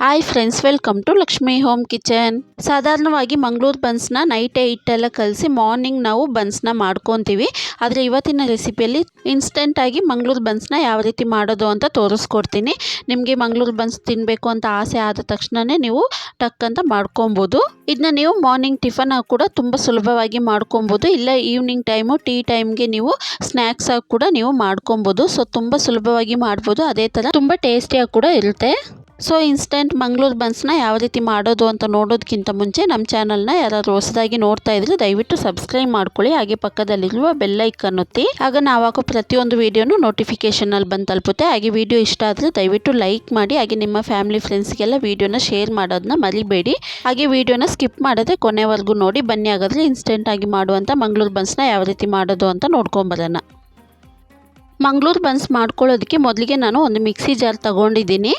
Hi friends welcome to Lakshmi home kitchen ಸಾಧಾರಣವಾಗಿ ಮಂಗಳೂರು ಬನ್ಸ್ನ ನೈಟೇ ಹಿಟ್ಟೆಲ್ಲ ಕಲಸಿ morning ನಾವು ಬನ್ಸ್ನ ಮಾಡ್ಕೊತೀವಿ. ಆದರೆ ಇವತ್ತಿನ ರೆಸಿಪಿಯಲ್ಲಿ ಇನ್ಸ್ಟೆಂಟಾಗಿ ಮಂಗಳೂರು ಬನ್ಸ್ನ ಯಾವ ರೀತಿ ಮಾಡೋದು ಅಂತ ತೋರಿಸ್ಕೊಡ್ತೀನಿ. ನಿಮಗೆ ಮಂಗಳೂರು ಬನ್ಸ್ ತಿನ್ನಬೇಕು ಅಂತ ಆಸೆ ಆದ ತಕ್ಷಣವೇ ನೀವು ಟಕ್ ಅಂತ ಮಾಡ್ಕೊಬೋದು. ಇದನ್ನ ನೀವು ಮಾರ್ನಿಂಗ್ ಟಿಫನ್ ಕೂಡ ತುಂಬ ಸುಲಭವಾಗಿ ಮಾಡ್ಕೊಬೋದು. ಇಲ್ಲ ಈವ್ನಿಂಗ್ ಟೈಮು ಟೀ ಟೈಮ್ಗೆ ನೀವು ಸ್ನ್ಯಾಕ್ಸ್ ಆಗಿ ಕೂಡ ನೀವು ಮಾಡ್ಕೊಬೋದು. ಸೊ ತುಂಬ ಸುಲಭವಾಗಿ ಮಾಡ್ಬೋದು. ಅದೇ ಥರ ತುಂಬ ಟೇಸ್ಟಿಯಾಗಿ ಕೂಡ ಇರುತ್ತೆ. ಸೊ ಇನ್ಸ್ಟೆಂಟ್ ಮಂಗ್ಳೂರು ಬನ್ಸ್ನ ಯಾವ ರೀತಿ ಮಾಡೋದು ಅಂತ ನೋಡೋದಕ್ಕಿಂತ ಮುಂಚೆ ನಮ್ಮ ಚಾನಲ್ನ ಯಾರಾದರೂ ಹೊಸದಾಗಿ ನೋಡ್ತಾ ಇದ್ರೆ ದಯವಿಟ್ಟು ಸಬ್ಸ್ಕ್ರೈಬ್ ಮಾಡ್ಕೊಳ್ಳಿ. ಹಾಗೆ ಪಕ್ಕದಲ್ಲಿರುವ ಬೆಲ್ಲೈಕನ್ ಒತ್ತಿ. ಆಗ ನಾವು ಹಾಕೋ ಪ್ರತಿಯೊಂದು ವೀಡಿಯೋನು ನೋಟಿಫಿಕೇಷನಲ್ಲಿ ಬಂದು ತಲುಪುತ್ತೆ. ಹಾಗೆ ವಿಡಿಯೋ ಇಷ್ಟ ಆದರೆ ದಯವಿಟ್ಟು ಲೈಕ್ ಮಾಡಿ, ಹಾಗೆ ನಿಮ್ಮ ಫ್ಯಾಮಿಲಿ ಫ್ರೆಂಡ್ಸ್ಗೆಲ್ಲ ವೀಡಿಯೋನ ಶೇರ್ ಮಾಡೋದನ್ನ ಮರಿಬೇಡಿ. ಹಾಗೆ ವೀಡಿಯೋನ ಸ್ಕಿಪ್ ಮಾಡದೆ ಕೊನೆವರೆಗೂ ನೋಡಿ, ಬನ್ನಿ ಹಾಗಾದರೆ ಇನ್ಸ್ಟೆಂಟಾಗಿ ಮಾಡುವಂಥ ಮಂಗ್ಳೂರು ಬನ್ಸ್ನ ಯಾವ ರೀತಿ ಮಾಡೋದು ಅಂತ ನೋಡ್ಕೊಂಬರೋಣ ಮಂಗ್ಳೂರು ಬನ್ಸ್ ಮಾಡ್ಕೊಳ್ಳೋದಕ್ಕೆ ಮೊದಲಿಗೆ ನಾನು ಒಂದು ಮಿಕ್ಸಿ ಜಾರ್ ತಗೊಂಡಿದ್ದೀನಿ.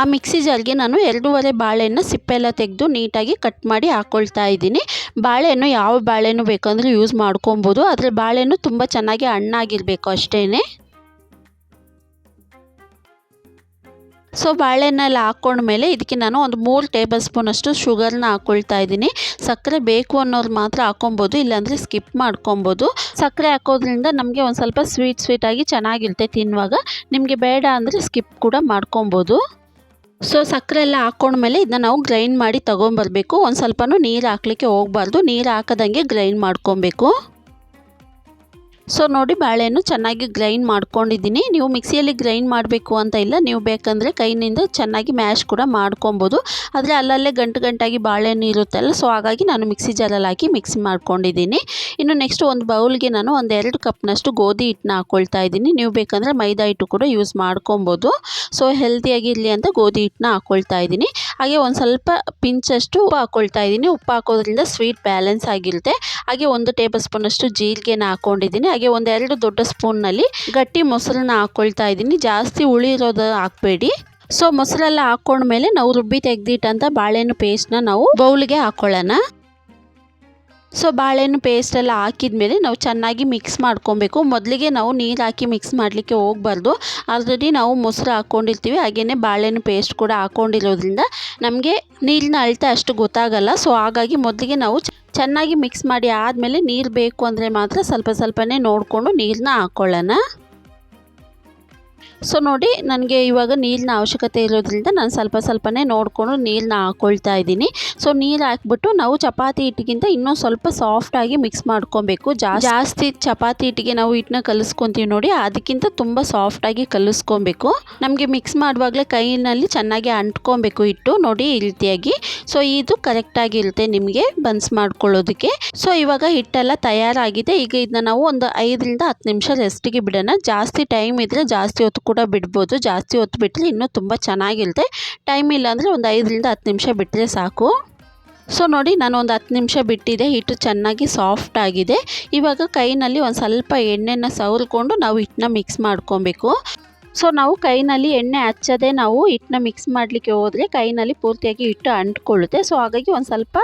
ಆ ಮಿಕ್ಸಿ ಜಾರ್ಗೆ ನಾನು ಎರಡೂವರೆ ಬಾಳೆಹಣ್ಣು ಸಿಪ್ಪೆಲ್ಲ ತೆಗೆದು ನೀಟಾಗಿ ಕಟ್ ಮಾಡಿ ಹಾಕ್ಕೊಳ್ತಾ ಇದ್ದೀನಿ. ಬಾಳೆಹಣ್ಣು ಯಾವ ಬಾಳೆಹಣ್ಣು ಬೇಕಂದ್ರೆ ಯೂಸ್ ಮಾಡ್ಕೊಬೋದು. ಆದರೆ ಬಾಳೆಹಣ್ಣು ತುಂಬ ಚೆನ್ನಾಗಿ ಹಣ್ಣಾಗಿರಬೇಕು ಅಷ್ಟೇ ಸೊ ಬಾಳೆಹಣ್ಣೆಲ್ಲ ಹಾಕ್ಕೊಂಡ್ಮೇಲೆ ಇದಕ್ಕೆ ನಾನು ಒಂದು ಮೂರು ಟೇಬಲ್ ಸ್ಪೂನಷ್ಟು ಶುಗರ್ನ ಹಾಕ್ಕೊಳ್ತಾ ಇದ್ದೀನಿ. ಸಕ್ಕರೆ ಬೇಕು ಅನ್ನೋರು ಮಾತ್ರ ಹಾಕೊಬೋದು ಇಲ್ಲಾಂದರೆ ಸ್ಕಿಪ್ ಮಾಡ್ಕೊಬೋದು. ಸಕ್ಕರೆ ಹಾಕೋದ್ರಿಂದ ನಮಗೆ ಒಂದು ಸ್ವಲ್ಪ ಸ್ವೀಟ್ ಸ್ವೀಟಾಗಿ ಚೆನ್ನಾಗಿರುತ್ತೆ ತಿನ್ನುವಾಗ. ನಿಮಗೆ ಬೇಡ ಅಂದರೆ ಸ್ಕಿಪ್ ಕೂಡ ಮಾಡ್ಕೊಬೋದು. ಸೊ ಸಕ್ಕರೆ ಎಲ್ಲ ಹಾಕ್ಕೊಂಡ್ಮೇಲೆ ಇದನ್ನ ನಾವು ಗ್ರೈಂಡ್ ಮಾಡಿ ತೊಗೊಂಬರ್ಬೇಕು. ಒಂದು ಸ್ವಲ್ಪನೂ ನೀರು ಹಾಕ್ಲಿಕ್ಕೆ ಹೋಗಬಾರ್ದು. ನೀರು ಹಾಕದಂಗೆ ಗ್ರೈಂಡ್ ಮಾಡ್ಕೊಬೇಕು. ಸೊ ನೋಡಿ ಬಾಳೆಹಣ್ಣು ಚೆನ್ನಾಗಿ ಗ್ರೈಂಡ್ ಮಾಡ್ಕೊಂಡಿದ್ದೀನಿ. ನೀವು ಮಿಕ್ಸಿಯಲ್ಲಿ ಗ್ರೈಂಡ್ ಮಾಡಬೇಕು ಅಂತ ಇಲ್ಲ. ನೀವು ಬೇಕಂದರೆ ಕೈನಿಂದ ಚೆನ್ನಾಗಿ ಮ್ಯಾಶ್ ಕೂಡ ಮಾಡ್ಕೊಬೋದು. ಆದರೆ ಅಲ್ಲಲ್ಲೇ ಗಂಟು ಗಂಟಾಗಿ ಬಾಳೆಹಣ್ಣು ಇರುತ್ತಲ್ಲ ಸೊ ಹಾಗಾಗಿ ನಾನು ಮಿಕ್ಸಿ ಜಾರಲ್ಲಿ ಹಾಕಿ ಮಿಕ್ಸಿ ಮಾಡ್ಕೊಂಡಿದ್ದೀನಿ. ಇನ್ನು ನೆಕ್ಸ್ಟ್ ಒಂದು ಬೌಲ್ಗೆ ನಾನು ಒಂದು ಎರಡು ಕಪ್ನಷ್ಟು ಗೋಧಿ ಹಿಟ್ಟನ್ನ ಹಾಕ್ಕೊಳ್ತಾ ಇದ್ದೀನಿ. ನೀವು ಬೇಕಂದರೆ ಮೈದಾ ಹಿಟ್ಟು ಕೂಡ ಯೂಸ್ ಮಾಡ್ಕೊಬೋದು. ಸೊ ಹೆಲ್ದಿಯಾಗಿರಲಿ ಅಂತ ಗೋಧಿ ಹಿಟ್ಟನ್ನ ಹಾಕ್ಕೊಳ್ತಾ ಇದ್ದೀನಿ. ಹಾಗೆ ಒಂದು ಸ್ವಲ್ಪ ಪಿಂಚಷ್ಟು ಉಪ್ಪು ಹಾಕ್ಕೊಳ್ತಾ ಇದ್ದೀನಿ. ಉಪ್ಪು ಹಾಕೋದ್ರಿಂದ ಸ್ವೀಟ್ ಬ್ಯಾಲೆನ್ಸ್ ಆಗಿರುತ್ತೆ. ಹಾಗೆ ಒಂದು ಟೇಬಲ್ ಸ್ಪೂನಷ್ಟು ಜೀರಿಗೆನ ಹಾಕ್ಕೊಂಡಿದ್ದೀನಿ ಒಂದೆರಡು ದೊಡ್ಡ ಸ್ಪೂನ್ನಲ್ಲಿ ಗಟ್ಟಿ ಮೊಸರನ್ನ ಹಾಕ್ಕೊಳ್ತಾ ಇದ್ದೀನಿ. ಜಾಸ್ತಿ ಹುಳಿ ಇರೋದು ಹಾಕಬೇಡಿ. ಸೊ ಮೊಸರೆಲ್ಲ ಹಾಕ್ಕೊಂಡ್ಮೇಲೆ ನಾವು ರುಬ್ಬಿ ತೆಗೆದಿಟ್ಟಂಥ ಬಾಳೆಹಣ್ಣು ಪೇಸ್ಟ್ನ ನಾವು ಬೌಲ್ಗೆ ಹಾಕ್ಕೊಳ್ಳೋಣ ಸೊ ಬಾಳೆಹಣ್ಣು ಪೇಸ್ಟೆಲ್ಲ ಹಾಕಿದ್ಮೇಲೆ ನಾವು ಚೆನ್ನಾಗಿ ಮಿಕ್ಸ್ ಮಾಡ್ಕೊಬೇಕು. ಮೊದಲಿಗೆ ನಾವು ನೀರು ಹಾಕಿ ಮಿಕ್ಸ್ ಮಾಡಲಿಕ್ಕೆ ಹೋಗಬಾರ್ದು. ಆಲ್ರೆಡಿ ನಾವು ಮೊಸರು ಹಾಕ್ಕೊಂಡಿರ್ತೀವಿ ಹಾಗೆಯೇ ಬಾಳೆಹಣ್ಣು ಪೇಸ್ಟ್ ಕೂಡ ಹಾಕ್ಕೊಂಡಿರೋದ್ರಿಂದ ನಮಗೆ ನೀರಿನ ಅಳತೆ ಅಷ್ಟು ಗೊತ್ತಾಗಲ್ಲ. ಸೊ ಹಾಗಾಗಿ ಮೊದಲಿಗೆ ನಾವು ಚೆನ್ನಾಗಿ ಮಿಕ್ಸ್ ಮಾಡಿ ಆದಮೇಲೆ ನೀರು ಬೇಕು ಅಂದರೆ ಮಾತ್ರ ಸ್ವಲ್ಪ ಸ್ವಲ್ಪನೇ ನೋಡಿಕೊಂಡು ನೀರನ್ನ ಹಾಕ್ಕೊಳ್ಳೋಣ ಸೊ ನೋಡಿ, ನನಗೆ ಇವಾಗ ನೀರಿನ ಅವಶ್ಯಕತೆ ಇರೋದ್ರಿಂದ ನಾನು ಸ್ವಲ್ಪ ಸ್ವಲ್ಪನೇ ನೋಡಿಕೊಂಡು ನೀರನ್ನ ಹಾಕ್ಕೊಳ್ತಾ ಇದ್ದೀನಿ. ಸೊ ನೀರು ಹಾಕ್ಬಿಟ್ಟು ನಾವು ಚಪಾತಿ ಹಿಟ್ಟಿಗಿಂತ ಇನ್ನೂ ಸ್ವಲ್ಪ ಸಾಫ್ಟಾಗಿ ಮಿಕ್ಸ್ ಮಾಡ್ಕೊಬೇಕು. ಜಾಸ್ತಿ ಚಪಾತಿ ಹಿಟ್ಟಿಗೆ ನಾವು ಹಿಟ್ಟನ್ನ ಕಲಿಸ್ಕೊತೀವಿ ನೋಡಿ, ಅದಕ್ಕಿಂತ ತುಂಬ ಸಾಫ್ಟಾಗಿ ಕಲಿಸ್ಕೊಬೇಕು. ನಮಗೆ ಮಿಕ್ಸ್ ಮಾಡುವಾಗಲೇ ಕೈನಲ್ಲಿ ಚೆನ್ನಾಗಿ ಅಂಟ್ಕೊಬೇಕು ಹಿಟ್ಟು. ನೋಡಿ, ಈ ರೀತಿಯಾಗಿ. ಸೊ ಇದು ಕರೆಕ್ಟಾಗಿರುತ್ತೆ ನಿಮಗೆ ಬನ್ಸ್ ಮಾಡ್ಕೊಳ್ಳೋದಕ್ಕೆ. ಸೊ ಇವಾಗ ಹಿಟ್ಟೆಲ್ಲ ತಯಾರಾಗಿದೆ. ಈಗ ಇದನ್ನ ನಾವು ಒಂದು ಐದರಿಂದ ಹತ್ತು ನಿಮಿಷ ರೆಸ್ಟಿಗೆ ಬಿಡೋಣ. ಜಾಸ್ತಿ ಟೈಮ್ ಇದ್ದರೆ ಜಾಸ್ತಿ ಹೊತ್ತು ಕೂಡ ಬಿಡ್ಬೋದು. ಜಾಸ್ತಿ ಹೊತ್ತು ಬಿಟ್ಟರೆ ಇನ್ನೂ ತುಂಬ ಚೆನ್ನಾಗಿರುತ್ತೆ. ಟೈಮ್ ಇಲ್ಲ ಅಂದರೆ ಒಂದು ಐದರಿಂದ ಹತ್ತು ನಿಮಿಷ ಬಿಟ್ಟರೆ ಸಾಕು. ಸೊ ನೋಡಿ ನಾನು ಒಂದು ಹತ್ತು ನಿಮಿಷ ಬಿಟ್ಟಿದೆ. ಹಿಟ್ಟು ಚೆನ್ನಾಗಿ ಸಾಫ್ಟ್ ಆಗಿದೆ. ಇವಾಗ ಕೈನಲ್ಲಿ ಒಂದು ಸ್ವಲ್ಪ ಎಣ್ಣೆನ ಸವರ್ಕೊಂಡು ನಾವು ಹಿಟ್ಟನ್ನ ಮಿಕ್ಸ್ ಮಾಡ್ಕೊಬೇಕು. ಸೊ ನಾವು ಕೈನಲ್ಲಿ ಎಣ್ಣೆ ಹಚ್ಚದೆ ನಾವು ಹಿಟ್ಟನ್ನ ಮಿಕ್ಸ್ ಮಾಡಲಿಕ್ಕೆ ಹೋದರೆ ಕೈನಲ್ಲಿ ಪೂರ್ತಿಯಾಗಿ ಹಿಟ್ಟು ಅಂಟ್ಕೊಳ್ಳುತ್ತೆ. ಸೊ ಹಾಗಾಗಿ ಒಂದು ಸ್ವಲ್ಪ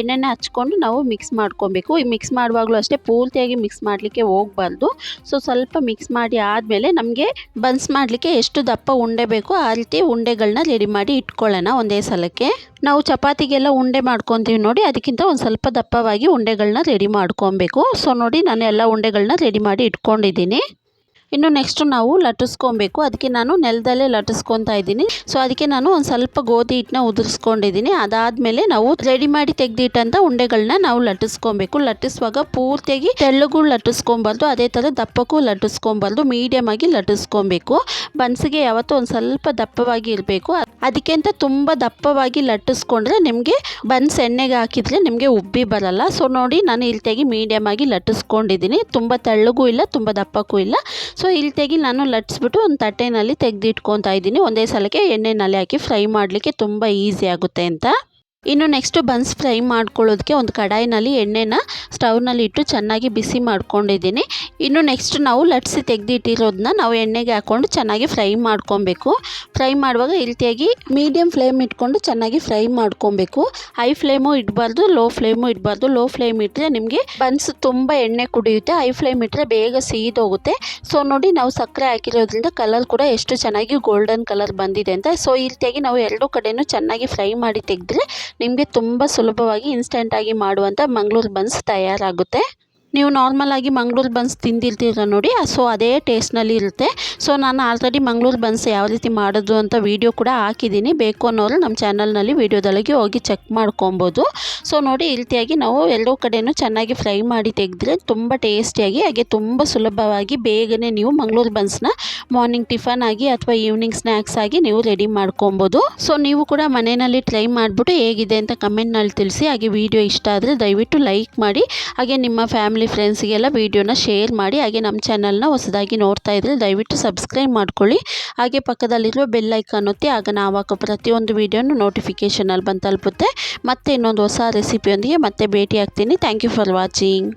ಎಣ್ಣೆನ ಹಚ್ಕೊಂಡು ನಾವು ಮಿಕ್ಸ್ ಮಾಡ್ಕೊಬೇಕು. ಈ ಮಿಕ್ಸ್ ಮಾಡುವಾಗಲೂ ಅಷ್ಟೇ ಪೂರ್ತಿಯಾಗಿ ಮಿಕ್ಸ್ ಮಾಡಲಿಕ್ಕೆ ಹೋಗಬಾರ್ದು. ಸೊ ಸ್ವಲ್ಪ ಮಿಕ್ಸ್ ಮಾಡಿ ಆದಮೇಲೆ ನಮಗೆ ಬನ್ಸ್ ಮಾಡಲಿಕ್ಕೆ ಎಷ್ಟು ದಪ್ಪ ಉಂಡೆ ಬೇಕು ಆ ರೀತಿ ಉಂಡೆಗಳನ್ನ ರೆಡಿ ಮಾಡಿ ಇಟ್ಕೊಳ್ಳೋಣ ಒಂದೇ ಸಲಕ್ಕೆ. ನಾವು ಚಪಾತಿಗೆಲ್ಲ ಉಂಡೆ ಮಾಡ್ಕೊತೀವಿ ನೋಡಿ, ಅದಕ್ಕಿಂತ ಒಂದು ಸ್ವಲ್ಪ ದಪ್ಪವಾಗಿ ಉಂಡೆಗಳನ್ನ ರೆಡಿ ಮಾಡ್ಕೊಬೇಕು. ಸೊ ನೋಡಿ ನಾನು ಎಲ್ಲ ಉಂಡೆಗಳನ್ನ ರೆಡಿ ಮಾಡಿ ಇಟ್ಕೊಂಡಿದ್ದೀನಿ. ಇನ್ನು ನೆಕ್ಸ್ಟು ನಾವು ಲಟ್ಟಿಸ್ಕೊಬೇಕು. ಅದಕ್ಕೆ ನಾನು ನೆಲದಲ್ಲೇ ಲಟ್ಟಿಸ್ಕೊತಾ ಇದ್ದೀನಿ. ಸೊ ಅದಕ್ಕೆ ನಾನು ಒಂದು ಸ್ವಲ್ಪ ಗೋಧಿ ಹಿಟ್ಟನ್ನ ಉದುರಿಸ್ಕೊಂಡಿದ್ದೀನಿ. ಅದಾದಮೇಲೆ ನಾವು ರೆಡಿ ಮಾಡಿ ತೆಗೆದಿಟ್ಟಂಥ ಉಂಡೆಗಳನ್ನ ನಾವು ಲಟ್ಟಿಸ್ಕೊಬೇಕು. ಲಟ್ಟಿಸುವಾಗ ಪೂರ್ತಿಯಾಗಿ ತೆಳ್ಳಗೂ ಲಟ್ಟಿಸ್ಕೊಬಾರ್ದು, ಅದೇ ಥರ ದಪ್ಪಕ್ಕೂ ಲಟ್ಟಿಸ್ಕೊಬಾರ್ದು ಮೀಡಿಯಮ್ ಆಗಿ ಲಟ್ಟಿಸ್ಕೊಬೇಕು. ಬನ್ಸಿಗೆ ಯಾವತ್ತೂ ಒಂದು ಸ್ವಲ್ಪ ದಪ್ಪವಾಗಿ ಇರಬೇಕು. ಅದಕ್ಕೆ ಅಂತ ತುಂಬ ದಪ್ಪವಾಗಿ ಲಟ್ಟಿಸ್ಕೊಂಡ್ರೆ ನಿಮಗೆ ಬನ್ಸ್ ಎಣ್ಣೆಗೆ ಹಾಕಿದರೆ ನಿಮಗೆ ಉಬ್ಬಿ ಬರಲ್ಲ. ಸೊ ನೋಡಿ ನಾನು ಇಲ್ಲಿ ರೀತಿಯಾಗಿ ಮೀಡಿಯಮ್ ಆಗಿ ಲಟ್ಟಿಸ್ಕೊಂಡಿದ್ದೀನಿ. ತುಂಬ ತೆಳ್ಳಗೂ ಇಲ್ಲ, ತುಂಬ ದಪ್ಪಕ್ಕೂ ಇಲ್ಲ. ಸೊ ಇಲ್ಲಿ ತೆಗಿ ನಾನು ಲಟ್ಟಿಸ್ಬಿಟ್ಟು ಒಂದು ತಟ್ಟೆನಲ್ಲಿ ತೆಗೆದಿಟ್ಕೊತಾ ಇದ್ದೀನಿ. ಒಂದೇ ಸಲಕ್ಕೆ ಎಣ್ಣೆನಲ್ಲಿ ಹಾಕಿ ಫ್ರೈ ಮಾಡಲಿಕ್ಕೆ ತುಂಬ ಈಸಿ ಆಗುತ್ತೆ ಅಂತ. ಇನ್ನು ನೆಕ್ಸ್ಟು ಬನ್ಸ್ ಫ್ರೈ ಮಾಡ್ಕೊಳ್ಳೋದಕ್ಕೆ ಒಂದು ಕಡಾಯಿನಲ್ಲಿ ಎಣ್ಣೆನ ಸ್ಟವ್ನಲ್ಲಿ ಇಟ್ಟು ಚೆನ್ನಾಗಿ ಬಿಸಿ ಮಾಡ್ಕೊಂಡಿದ್ದೀನಿ. ಇನ್ನು ನೆಕ್ಸ್ಟ್ ನಾವು ಲಟ್ಸಿ ತೆಗೆದಿಟ್ಟಿರೋದನ್ನ ನಾವು ಎಣ್ಣೆಗೆ ಹಾಕ್ಕೊಂಡು ಚೆನ್ನಾಗಿ ಫ್ರೈ ಮಾಡ್ಕೊಬೇಕು. ಫ್ರೈ ಮಾಡುವಾಗ ಈ ರೀತಿಯಾಗಿ ಮೀಡಿಯಮ್ ಫ್ಲೇಮ್ ಇಟ್ಕೊಂಡು ಚೆನ್ನಾಗಿ ಫ್ರೈ ಮಾಡ್ಕೊಬೇಕು. ಹೈ ಫ್ಲೇಮು ಇಡಬಾರ್ದು ಲೋ ಫ್ಲೇಮು ಇಡಬಾರ್ದು. ಲೋ ಫ್ಲೇಮ್ ಇಟ್ಟರೆ ನಿಮಗೆ ಬನ್ಸ್ ತುಂಬ ಎಣ್ಣೆ ಕುಡಿಯುತ್ತೆ. ಹೈ ಫ್ಲೇಮ್ ಇಟ್ಟರೆ ಬೇಗ ಸೀದೋಗುತ್ತೆ. ಸೊ ನೋಡಿ ನಾವು ಸಕ್ಕರೆ ಹಾಕಿರೋದ್ರಿಂದ ಕಲರ್ ಕೂಡ ಎಷ್ಟು ಚೆನ್ನಾಗಿ ಗೋಲ್ಡನ್ ಕಲರ್ ಬಂದಿದೆ ಅಂತ. ಸೊ ಈ ನಾವು ಎರಡು ಕಡೆಯೂ ಚೆನ್ನಾಗಿ ಫ್ರೈ ಮಾಡಿ ತೆಗೆದ್ರೆ ನಿಮಗೆ ತುಂಬ ಸುಲಭವಾಗಿ ಇನ್ಸ್ಟೆಂಟಾಗಿ ಮಾಡುವಂಥ ಮಂಗ್ಳೂರು ಬನ್ಸ್ ತಯಾರಾಗುತ್ತೆ. ನೀವು ನಾರ್ಮಲಾಗಿ ಮಂಗ್ಳೂರು ಬನ್ಸ್ ತಿಂದಿರ್ತೀರ ನೋಡಿ ಸೊ ಅದೇ ಟೇಸ್ಟ್ನಲ್ಲಿ ಇರುತ್ತೆ. ಸೊ ನಾನು ಆಲ್ರೆಡಿ ಮಂಗ್ಳೂರು ಬನ್ಸ್ ಯಾವ ರೀತಿ ಮಾಡೋದು ಅಂತ ವೀಡಿಯೋ ಕೂಡ ಹಾಕಿದ್ದೀನಿ. ಬೇಕು ಅನ್ನೋರು ನಮ್ಮ ಚಾನಲ್ನಲ್ಲಿ ವೀಡಿಯೋದೊಳಗೆ ಹೋಗಿ ಚೆಕ್ ಮಾಡ್ಕೊಬೋದು. ಸೊ ನೋಡಿ ರೀತಿಯಾಗಿ ನಾವು ಎರಡೂ ಕಡೆಯೂ ಚೆನ್ನಾಗಿ ಫ್ರೈ ಮಾಡಿ ತೆಗೆದ್ರೆ ತುಂಬ ಟೇಸ್ಟಿಯಾಗಿ ಹಾಗೆ ತುಂಬ ಸುಲಭವಾಗಿ ಬೇಗನೆ ನೀವು ಮಂಗ್ಳೂರು ಬನ್ಸ್ನ ಮಾರ್ನಿಂಗ್ ಟಿಫನ್ ಆಗಿ ಅಥವಾ ಈವ್ನಿಂಗ್ ಸ್ನ್ಯಾಕ್ಸ್ ಆಗಿ ನೀವು ರೆಡಿ ಮಾಡ್ಕೊಬೋದು. ಸೊ ನೀವು ಕೂಡ ಮನೆಯಲ್ಲಿ ಟ್ರೈ ಮಾಡಿಬಿಟ್ಟು ಹೇಗಿದೆ ಅಂತ ಕಮೆಂಟ್ನಲ್ಲಿ ತಿಳಿಸಿ, ಹಾಗೆ ವಿಡಿಯೋ ಇಷ್ಟ ಆದರೆ ದಯವಿಟ್ಟು ಲೈಕ್ ಮಾಡಿ. ಹಾಗೆ ನಿಮ್ಮ ಫ್ಯಾಮಿಲಿ ಫ್ರೆಂಡ್ಸ್ಗೆಲ್ಲ ವೀಡಿಯೋನ ಶೇರ್ ಮಾಡಿ, ಹಾಗೆ ನಮ್ಮ ಚಾನಲ್ನ ಹೊಸದಾಗಿ ನೋಡ್ತಾ ಇದ್ರೆ ದಯವಿಟ್ಟು ಸಬ್ಸ್ಕ್ರೈಬ್ ಮಾಡ್ಕೊಳ್ಳಿ. ಹಾಗೆ ಪಕ್ಕದಲ್ಲಿರುವ ಬೆಲ್ ಐಕನ್ ಒತ್ತಿ, ಆಗ ನಾವು ಹಾಕೋ ಪ್ರತಿಯೊಂದು ವೀಡಿಯೋನು ನೋಟಿಫಿಕೇಷನಲ್ಲಿ ಬಂದು ತಲುಪುತ್ತೆ. ಮತ್ತೆ ಇನ್ನೊಂದು ಹೊಸ ರೆಸಿಪಿಯೊಂದಿಗೆ ಮತ್ತೆ ಭೇಟಿ ಆಗ್ತೀನಿ ಥ್ಯಾಂಕ್ ಯು ಫಾರ್ ವಾಚಿಂಗ್